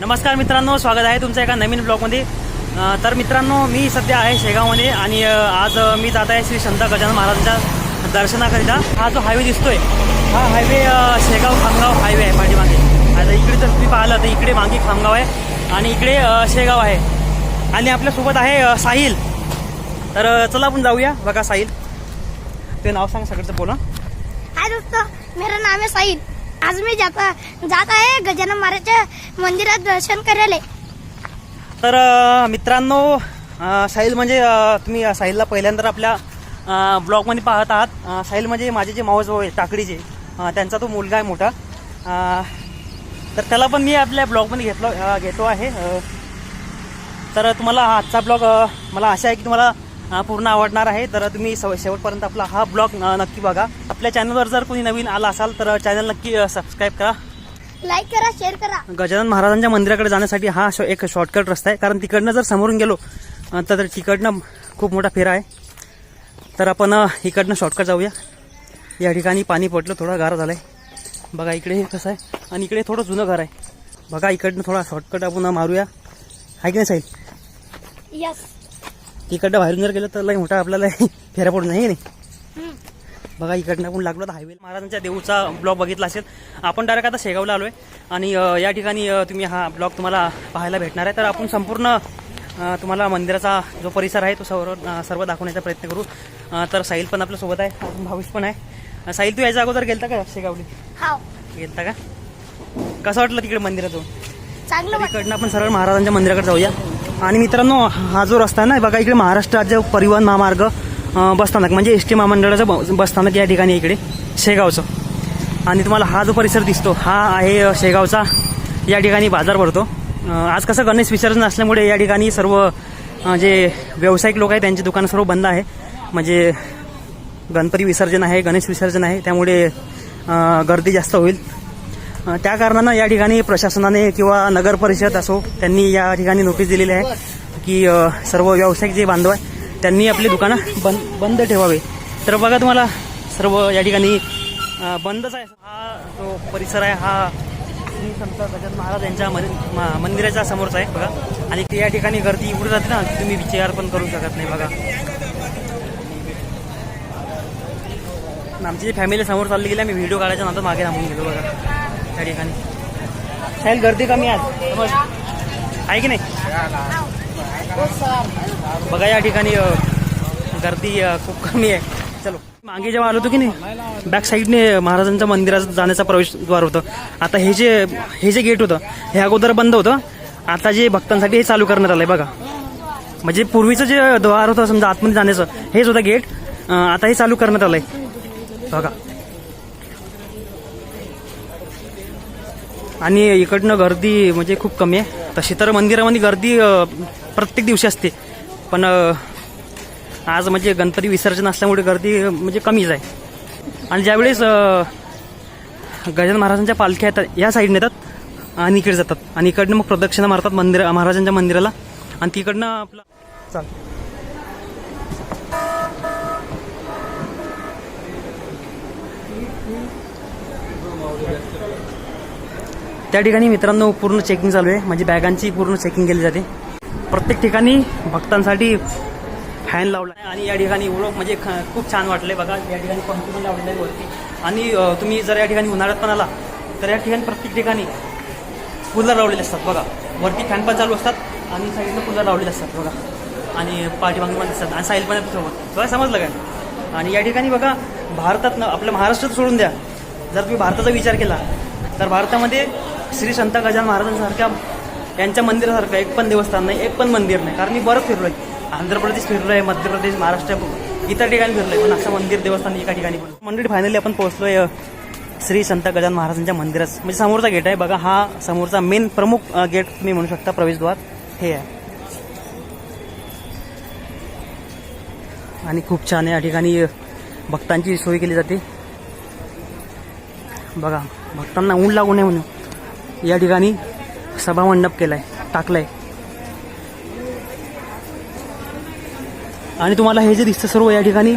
नमस्कार मित्रांनो स्वागत आहे तुमचं एका नवीन ब्लॉगमध्ये. तर मित्रांनो मी सध्या आहे शेगावमध्ये आणि आज मी जात आहे श्री संत गजानन महाराजांच्या दर्शनाकरिता. हा जो हायवे दिसतोय हा हायवे शेगाव खामगाव हायवे आहे पाठीमागे. आता इकडे जर तुम्ही पाहिलं तर इकडे मागे खामगाव आहे आणि इकडे शेगाव आहे. आणि आपल्यासोबत आहे साहिल. तर चला आपण जाऊया. बघा साहिल. ते नाव सांग सगळं बोला. हाय दोस्तों मेरा नाम आहे साहिल. आज मी जाता जात आहे गजानन महाराजच्या मंदिरात दर्शन करायला. तर मित्रांनो साहिल म्हणजे तुम्ही साहिलला पहिल्यांदा आपल्या ब्लॉगमध्ये पाहत आहात. साहिल म्हणजे माझे जे मावस भाऊ आहे टाकडीचे त्यांचा तो मुलगा आहे मोठा. तर त्याला पण मी आपल्या ब्लॉगमध्ये घेतलो घेतो आहे. तर तुम्हाला आजचा ब्लॉग मला आशा आहे की तुम्हाला पूर्ण आवडणार आहे. तर तुम्ही शेवटपर्यंत आपला हा ब्लॉग नक्की बघा. आपल्या चॅनलवर जर कोणी नवीन आला असाल तर चॅनल नक्की सबस्क्राईब करा. लाईक करा शेअर करा. गजानन महाराजांच्या मंदिराकडे जाण्यासाठी हा शॉ- एक शॉर्टकट रस्ता आहे. कारण तिकडनं जर समोरून गेलो तर तिकडनं खूप मोठा फेरा आहे. तर आपण इकडनं शॉर्टकट जाऊया. या ठिकाणी पाणी पडलं थोडा गार झालं आहे बघा इकडे हे कसं आहे. आणि इकडे थोडं जुनं घर आहे. बघा इकडनं थोडा शॉर्टकट आपण मारूया. आहे की नाही साईल यस तिकडनं बाहेरून जर गेलं तर लई मोठा आपल्याला फेरा पडून नाही बघा इकडनं आपण लागलो तर हायवे महाराजांच्या देऊचा ब्लॉग बघितला असेल. आपण डायरेक्ट आता शेगावला आलोय. आणि अ, या ठिकाणी तुम्ही हा ब्लॉग तुम्हाला पाहायला भेटणार आहे. तर आपण संपूर्ण तुम्हाला मंदिराचा जो परिसर आहे तो सर्व सर्व दाखवण्याचा प्रयत्न करू. तर साहिल पण आपल्यासोबत आहे. अजून भावेश पण आहे. साहिल तू याच्या अगोदर गेलता का शेगावली? गेलता का? कसं वाटलं तिकडे मंदिरात जाऊन चांगलं तर वाटतं इकडनं आपण सरळ महाराजांच्या मंदिराकडे जाऊया. आणि मित्रांनो हा जो रस्ता आहे ना बघा इकडे महाराष्ट्र राज्य परिवहन महामार्ग बसस्थानक म्हणजे एस टी महामंडळाचं ब- बसस्थानक या ठिकाणी इकडे शेगावचं. आणि तुम्हाला हा जो परिसर दिसतो हा आहे शेगावचा या ठिकाणी बाजार भरतो. आज कसं गणेश विसर्जन असल्यामुळे या ठिकाणी सर्व जे व्यावसायिक लोक आहेत त्यांची दुकानं सर्व बंद आहे. म्हणजे गणपती विसर्जन आहे गणेश विसर्जन आहे त्यामुळे गर्दी जास्त होईल. त्या कारणानं या ठिकाणी प्रशासनाने किंवा नगर परिषद असो त्यांनी या ठिकाणी नोटीस दिलेली आहे की सर्व व्यावसायिक जे बांधव आहे त्यांनी आपली दुकानं बंद बंद ठेवावे. तर बघा तुम्हाला सर्व या ठिकाणी बंदच आहे. हा जो परिसर आहे हा श्री संत गजानन महाराज यांच्या मंदिराच्या समोरचा आहे बघा. आणि या ठिकाणी गर्दी एवढी जाते ना तुम्ही विचार पण करू शकत नाही बघा. आमची जी फॅमिली समोर चालली गेली आम्ही व्हिडिओ काढायच्या नंतर मागे थांबून गेलो बघा. त्या ठिकाणी. साहेब गर्दी कमी आहे आज. आहे की नाही? बघा या ठिकाणी गर्दी खूप कमी आहे. चलो. मागे जेव्हा आलो होतो की नाही बॅक साईडने महाराजांच्या मंदिरात जाण्याचा प्रवेशद्वार होतं. आता हे जे हे जे गेट होतं हे अगोदर बंद होतं. आता जे भक्तांसाठी हे चालू करण्यात आलंय बघा. म्हणजे पूर्वीचं जे द्वार होतं समजा आतमध्ये जाण्याचं हे सुद्धा गेट आता हे चालू करण्यात आलंय. बघा. आणि इकडनं गर्दी म्हणजे खूप कमी आहे. तशी तर मंदिरामध्ये गर्दी प्रत्येक दिवशी असते. पण आज म्हणजे गणपती विसर्जन असल्यामुळे गर्दी म्हणजे कमीच आहे. आणि ज्यावेळेस गजानन महाराजांच्या पालख्या येतात या साईडने येतात आणि इकडे जातात. आणि इकडनं मग प्रदक्षिणा मारतात मंदिर महाराजांच्या मंदिराला. आणि तिकडनं आपलं चाल त्या ठिकाणी मित्रांनो पूर्ण चेकिंग चालू आहे. म्हणजे बॅगांची पूर्ण चेकिंग केली जाते. प्रत्येक ठिकाणी भक्तांसाठी फॅन लावला आहे. आणि या ठिकाणी ओळख म्हणजे ख- खूप छान वाटलंय बघा. या ठिकाणी पंखी पण लावलेले आहे वरती. आणि तुम्ही जर या ठिकाणी उन्हाळ्यात पण आला तर या ठिकाणी प्रत्येक ठिकाणी कूलर लावलेले असतात बघा. वरती फॅन पण चालू असतात आणि साईडला कूलर लावलेले असतात बघा. आणि पाठीमागे पण असतात आणि साईल पण सोबत बघा समजलं काय? आणि या ठिकाणी बघा भारतात आपल्या महाराष्ट्रात सोडून द्या. जर तुम्ही भारताचा विचार केला तर भारतामध्ये श्री संत गजान महाराजांसारख्या यांच्या मंदिरासारखं एक पण देवस्थान नाही एक पण मंदिर नाही. कारण मी बरंच फिरलोय. आंध्र प्रदेश फिरलोय मध्य प्रदेश महाराष्ट्र इतर ठिकाणी फिरलोय पण असं मंदिर देवस्थान एका ठिकाणी मंडळी फायनली आपण पोहोचलोय आहे श्री संत गजान महाराजांच्या मंदिरात. म्हणजे समोरचा गेट आहे बघा हा समोरचा मेन प्रमुख गेट तुम्ही म्हणू शकता प्रवेशद्वार. हे आहे. आणि खूप छान या ठिकाणी भक्तांची सोय केली जाते. बघा भक्तांना ऊन लागू नये म्हणून. या ठिकाणी सभामंडप केलाय टाकलाय. आणि तुम्हाला हे जे दिसतं सर्व या ठिकाणी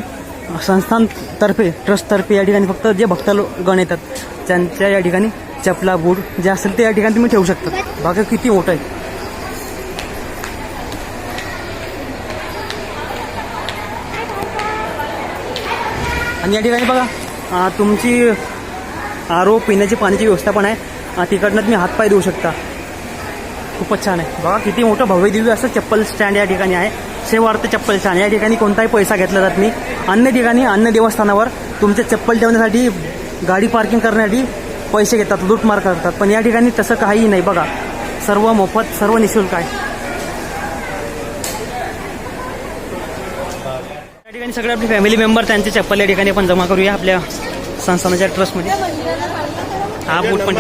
संस्थानतर्फे ट्रस्टतर्फे या ठिकाणी फक्त जे भक्त गण येतात त्यांच्या या ठिकाणी चपला बूट जे असेल ते या ठिकाणी तुम्ही ठेवू शकता. बघा किती मोठं आहे. आणि या ठिकाणी बघा तुमची आरो पिण्याची पाण्याची व्यवस्था पण आहे. हां तिकडनं तुम्ही हातपाय देऊ शकता. खूपच छान आहे. बघा किती मोठं भव्य दिव्य असं चप्पल स्टँड या ठिकाणी आहे. सेवार्थ चप्पल स्टँड या ठिकाणी कोणताही पैसा घेतला जात नाही. अन्य ठिकाणी अन्य देवस्थानावर तुमचे चप्पल ठेवण्यासाठी गाडी पार्किंग करण्यासाठी पैसे घेतात लूटमार करतात. पण या ठिकाणी तसं काहीही नाही बघा. सर्व मोफत सर्व निशुल्क आहे. या ठिकाणी सगळे आपले फॅमिली मेंबर त्यांचे चप्पल या ठिकाणी आपण जमा करूया आपल्या संस्थानाच्या ट्रस्टमध्ये हा बूट पण.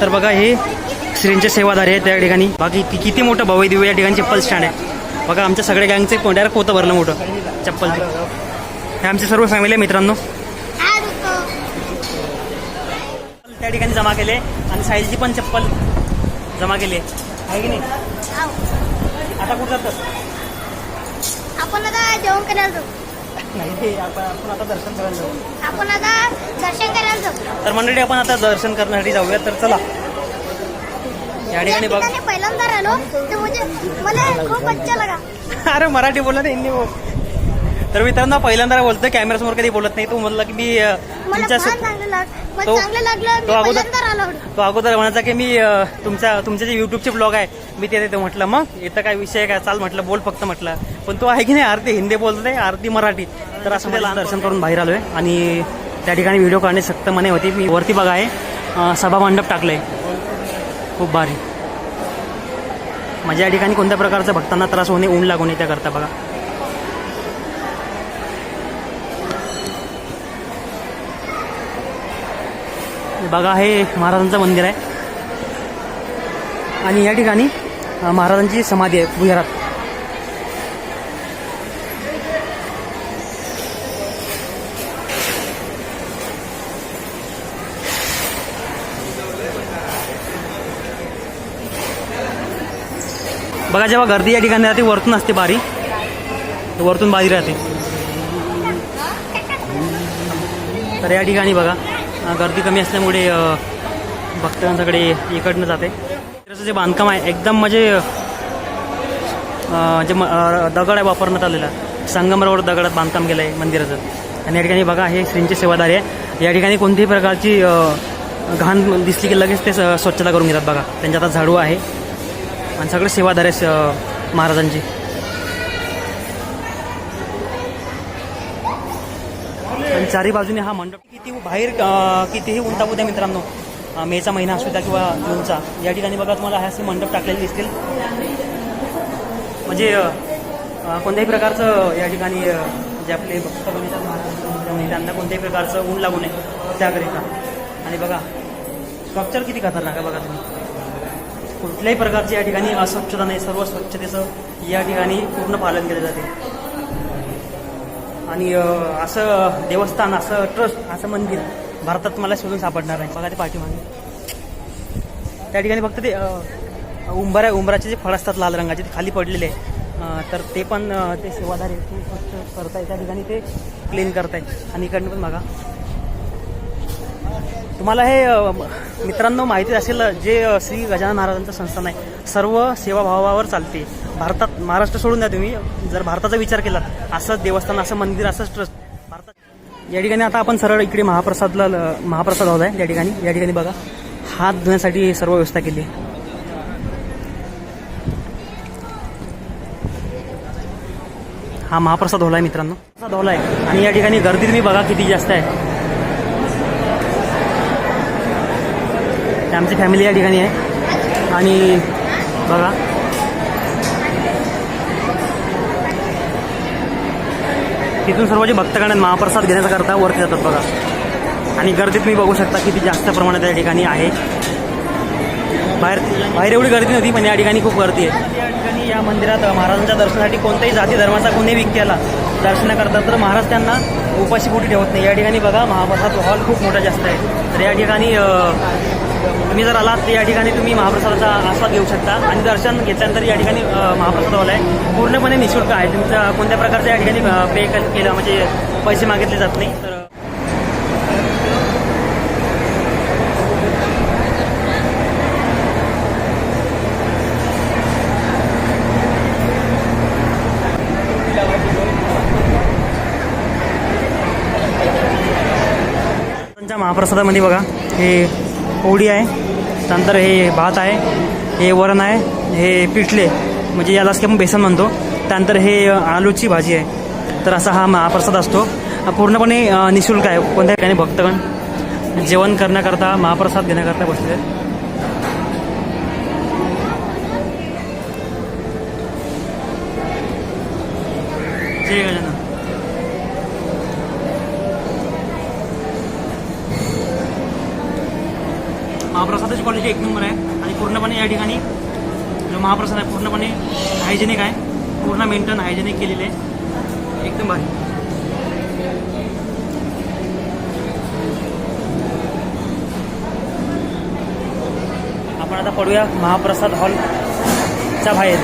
तर बघा हे श्रींचे सेवाधारी आहेत त्या ठिकाणी. बाकी किती मोठं भव्य दिव्य या ठिकाणी चप्पल स्टँड आहे बघा आमच्या सगळ्या गँगचे डायरेक्ट पोतं भरलं मोठं. चप्पल हे आमचे सर्व फॅमिली आहे मित्रांनो. हा त्या ठिकाणी जमा केले. आणि साईजची पण चप्पल जमा केली आहे. की नाही. आता कुठं जातं? आपण आता जेवण करायला जाऊ. नाही आपण आपण आता दर्शन करायला जाऊ. आपण आता दर्शन करायला जाऊ. तर मंडळी आपण आता दर्शन करण्यासाठी जाऊया तर चला. या ठिकाणी बघ. पहिल्यांदा राहिलो तर म्हणजे मला खूप अच्छा लागा. अरे मराठी बोलत हिंदी बोल. तर मित्रांनो पहिल्यांदा बोलतोय कॅमेऱ्यासमोर कधी बोलत नाही. तो म्हणला की मी अं, तुमच्या तो- चांगलं लागलं तो अगोदर- तो अगोदर म्हणायचा की मी तुमच्या तुमचे जे युट्यूबचे ब्लॉग आहे मी ते देतो म्हटलं. मग इथं काय विषय काय? चाल म्हटलं बोल फक्त म्हटलं. पण तो आहे की नाही अर्धी हिंदी बोलतोय अर्धी मराठी. तर असं त्याला दर्शन करून बाहेर आलोय. आणि त्या ठिकाणी व्हिडिओ काढणे सक्त मने होती. मी वरती बघा आहे. सभा मंडप टाकलंय. खूप भारी. म्हणजे या ठिकाणी कोणत्या प्रकारचा भक्तांना त्रास होणे ऊन लागू नये त्याकरता बघा. बघा हे महाराजांचं मंदिर आहे. आणि या ठिकाणी महाराजांची समाधी आहे भुयारात. बघा जेव्हा गर्दी या ठिकाणी राहते वरतून असते बारी. वरतून बारी राहते. तर या ठिकाणी बघा गर्दी कमी असल्यामुळे भक्तांच्याकडे इकडनं जाते. त्याचं जे बांधकाम आहे एकदम म्हणजे जे म- दगड आहे वापरण्यात आलेला. संगमरवर दगडात बांधकाम केलं आहे मंदिराचं. आणि या ठिकाणी बघा हे श्रींचे सेवादारी आहे. या ठिकाणी कोणत्याही प्रकारची घाण दिसली की लगेच ते स- स्वच्छता करून घेतात बघा. त्यांच्या आता झाडू आहे. आणि सगळे सेवादार आहे अं, महाराजांची. चारी बाजूने हा मंडप किती बाहेर कितीही उंटाबू द्या मित्रांनो मेचा महिना असू द्या किंवा जूनचा या ठिकाणी बघा तुम्हाला हे असे मंडप टाकलेले दिसतील. म्हणजे कोणत्याही प्रकारचं या ठिकाणी जे आपले भक्त त्यांना कोणत्याही प्रकारचं ऊन लागू नये त्याकरिता. आणि बघा स्ट्रक्चर किती खतरनाक आहे बघा तुम्ही. कुठल्याही प्रकारची या ठिकाणी अस्वच्छता नाही सर्व स्वच्छतेचं या ठिकाणी पूर्ण पालन केलं जाते. आणि असं देवस्थान असं ट्रस्ट असं मंदिर भारतात मला शोधून सापडणार नाही. बघा ते पाठीमागे. त्या ठिकाणी फक्त ते उंबर उंबरा उंबराचे जे फळ असतात लाल रंगाचे ते खाली पडलेले आहे तर ते पण ते सेवाधारी ते स्वच्छ करताय. त्या ठिकाणी ते क्लीन करताय आणि इकडनं पण बघा. तुम्हाला हे मित्रांनो माहिती असेल जे श्री गजानन महाराजांचं संस्थान आहे सर्व सेवाभावावर चालते. भारतात महाराष्ट्र सोडून द्या तुम्ही. जर भारताचा विचार केला असंच देवस्थान असं मंदिर असंच ट्रस्ट भारतात. या ठिकाणी आता आपण सरळ इकडे महाप्रसादला महाप्रसाद हॉल आहे या ठिकाणी. या ठिकाणी बघा हात धुण्यासाठी सर्व व्यवस्था केली आहे. हा महाप्रसाद हॉल आहे मित्रांनो. प्रसाद हॉल आहे आणि या ठिकाणी गर्दी तुम्ही बघा किती जास्त आहे. आमची फॅमिली या ठिकाणी आहे. आणि बघा. तिथून सर्व जे भक्तगण आहेत, महाप्रसाद घेण्याचा करता वरती जातात बघा. आणि गर्दी तुम्ही बघू शकता किती जास्त प्रमाणात या ठिकाणी आहे. बाहेर बाहेर एवढी गर्दी नव्हती पण या ठिकाणी खूप गर्दी आहे. या ठिकाणी या मंदिरात महाराजांच्या दर्शनासाठी कोणत्याही जाती धर्माचा कोणी व्यक्ती आला करतात तर महाराज त्यांना उपाशी कुठे ठेवत नाही. या ठिकाणी बघा महाप्रसाद हॉल खूप मोठा जास्त आहे. तर या ठिकाणी तुम्ही जर आलात तर या ठिकाणी तुम्ही महाप्रसादाचा आस्वाद घेऊ शकता आणि दर्शन घेतल्यानंतर या ठिकाणी महाप्रसाद हॉल आहे. पूर्णपणे निशुल्क आहे. तुमचा कोणत्या प्रकारच्या या ठिकाणी पे केलं म्हणजे पैसे मागितले जात नाही तर महाप्रसादामध्ये बघा हे पोळी आहे त्यानंतर हे भात आहे हे वरण आहे हे पिठले म्हणजे यालाच की आपण बेसन म्हणतो. त्यानंतर हे आलूची भाजी आहे. तर असा हा महाप्रसाद असतो. पूर्णपणे निशुल्क आहे कोणत्या ठिकाणी भक्तगण? जेवण करण्याकरता महाप्रसाद घेण्याकरता बसले आहेत. जय गजानन. महाप्रसादाची क्वालिटी एक नंबर आहे. आणि पूर्णपणे या ठिकाणी जो महाप्रसाद आहे पूर्णपणे हायजेनिक आहे. पूर्ण मेंटेन हायजेनिक केलेले आहे. एकदम भारी आपण आता पडूया महाप्रसाद हॉलच्या बाहेर.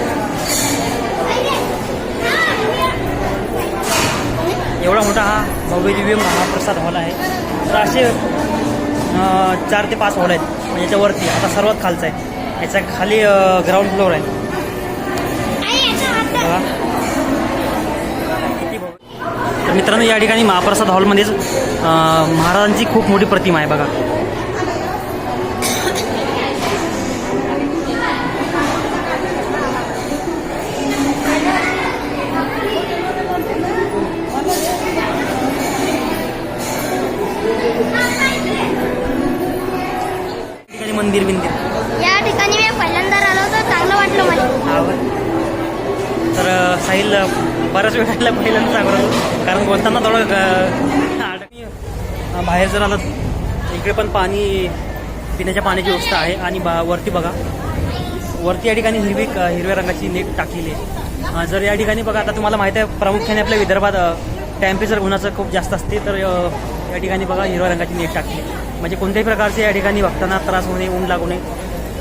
एवढा मोठा हा भव्य दिव्य महाप्रसाद हॉल आहे. तर असे चार ते पाच हॉल आहेत. म्हणजे याच्यावरती आता सर्वात खालचा आहे. याच्या खाली ग्राउंड फ्लोअर आहे. बघा. तर मित्रांनो या ठिकाणी महाप्रसाद हॉलमध्येच महाराजांची खूप मोठी प्रतिमा आहे बघा. मंदिर बिंदिर. या ठिकाणी मी पहिल्यांदा आलो होतो चांगलं वाटलं मला. तर साहिल बऱ्याच वेळाला पहिल्यांदा सांगतो कारण बोलताना थोडं अ, अडकली. अ, बाहेर जर आलं इकडे पण पाणी पिण्याच्या पाण्याची व्यवस्था आहे. आणि बा वरती बघा. वरती या ठिकाणी हिरवी हिरव्या रंगाची नेट टाकलेली आहे. जर या ठिकाणी बघा आता तुम्हाला माहिती आहे प्रामुख्याने आपल्या विदर्भात टेम्परेचर उन्हाचं खूप जास्त असते. तर या ठिकाणी बघा हिरव्या रंगाची नेट टाकली म्हणजे कोणत्याही प्रकारचे या ठिकाणी भक्तांना त्रास होऊ नये ऊन लागू नये.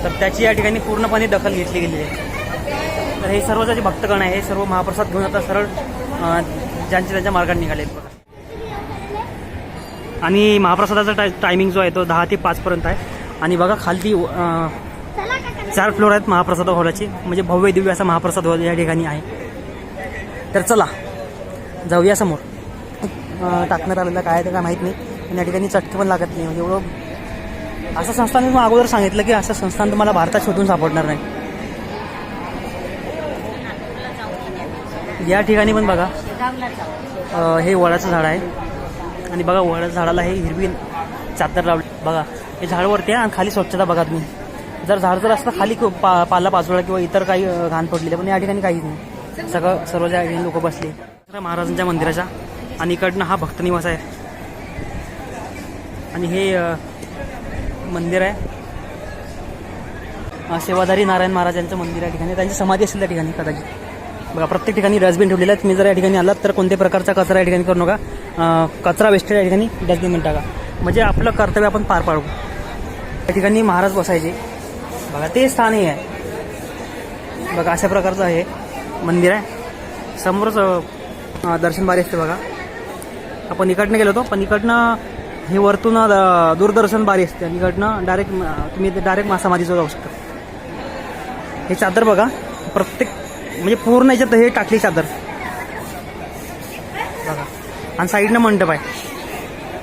तर त्याची या ठिकाणी पूर्णपणे दखल घेतली गेलेली आहे. तर हे सर्व जे भक्तगण आहे हे सर्व महाप्रसाद घेऊन आता सरळ ज्यांचे ज्यांच्या त्यांच्या मार्गाने निघाले बघा. आणि महाप्रसादाचा टाय टायमिंग जो आहे तो दहा ते पाचपर्यंत आहे. आणि बघा खालती चार फ्लोर आहेत महाप्रसाद हॉलाचे. म्हणजे भव्य दिव्य असा महाप्रसाद हॉल या ठिकाणी आहे. तर चला जाऊया समोर. टाकण्यात आलेलं काय आहे ते काय माहीत नाही. आणि या ठिकाणी चटके पण लागत नाही. म्हणजे एवढं असं संस्थान मी अगोदर सांगितलं की असं संस्थान तुम्हाला भारतात शोधून सापडणार नाही. या ठिकाणी पण बघा हे वडाचं झाड आहे. आणि बघा वडाच्या झाडाला हे हिरवी चादर लावली. बघा हे झाडवरती आहे आणि खाली स्वच्छता बघा तुम्ही. जर झाड जर असतं खाली पा पाला पाचोळा किंवा इतर काही घाण पडलेले पण या ठिकाणी काहीच नाही. सगळं सर्व ज्या लोक बसले. महाराजांच्या मंदिराच्या आणि इकडनं हा भक्तनिवास आहे. आणि हे मंदिर आहे. सेवाधारी नारायण महाराज यांचं मंदिर या ठिकाणी. त्यांची समाधी असेल त्या ठिकाणी कदाचित. बघा प्रत्येक ठिकाणी डस्टबिन ठेवलेलं आहे तुम्ही जर या ठिकाणी आलात तर कोणत्या प्रकारचा कचरा या ठिकाणी करू नका. कचरा वेस्टेज या ठिकाणी डस्टबिन टाका. म्हणजे आपलं कर्तव्य आपण पार पाडू. या ठिकाणी महाराज बसायचे. बघा ते स्थानही आहे. बघा अशा प्रकारचं हे मंदिर आहे. समोरच दर्शन बारी असते बघा. आपण इकडनं गेलो होतो पण इकडनं हे वरतून दूरदर्शन बारी असते. आणि इकडनं डायरेक्ट तुम्ही डायरेक्ट मासामारीचं जाऊ शकता. हे चादर बघा. प्रत्येक म्हणजे पूर्ण याच्यात हे टाकली चादर. बघा. आणि साईडनं मंडप आहे.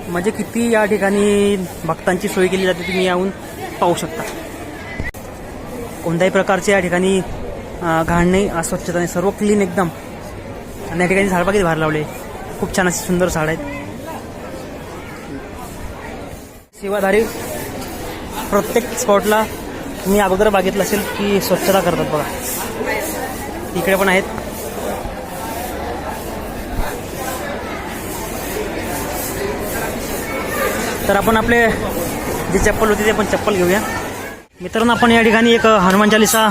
म्हणजे किती या ठिकाणी भक्तांची सोय केली जाते तुम्ही येऊन पाहू शकता. कोणत्याही प्रकारचे या ठिकाणी घाण नाही अस्वच्छता नाही. सर्व क्लीन एकदम. आणि या ठिकाणी झाडबागेत बाहेर भार लावले. खूप छान असे सुंदर झाड आहेत. सेवाधारी प्रत्येक स्पॉटला मी अगोदर बघितलं असेल की स्वच्छता करतात बघा. इकडे पण आहेत. तर आपण आपले जे चप्पल होती ते आपण चप्पल घेऊया. मित्रांनो आपण या ठिकाणी एक हनुमान चालिसा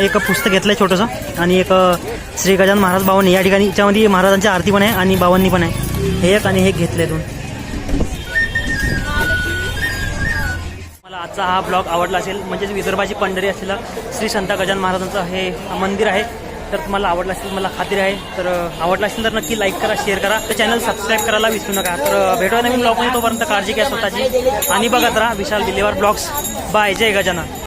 एक पुस्तक घेतलं आहे छोटंसं. आणि एक श्री गजान महाराज बावन्न. या ठिकाणी याच्यामध्ये महाराजांची आरती पण आहे आणि भावांनी पण आहे. हे एक आणि हे घेतले दोन. आजचा हा ब्लॉग आवडला असेल म्हणजेच विदर्भाची पंढरी असलेलं श्री संत गजानन महाराजांचं हे मंदिर आहे तर तुम्हाला आवडलं असेल मला खात्री आहे तर आवडला आवडलं असेल तर नक्की लाईक करा शेअर करा तर चॅनल सबस्क्राईब करायला विसरू नका. तर भेटूया नवीन ब्लॉगमध्ये तोपर्यंत काळजी घ्या स्वतःची. आणि बघत राहा विशाल दिल्लीवर ब्लॉग्स बाय जय गजानन.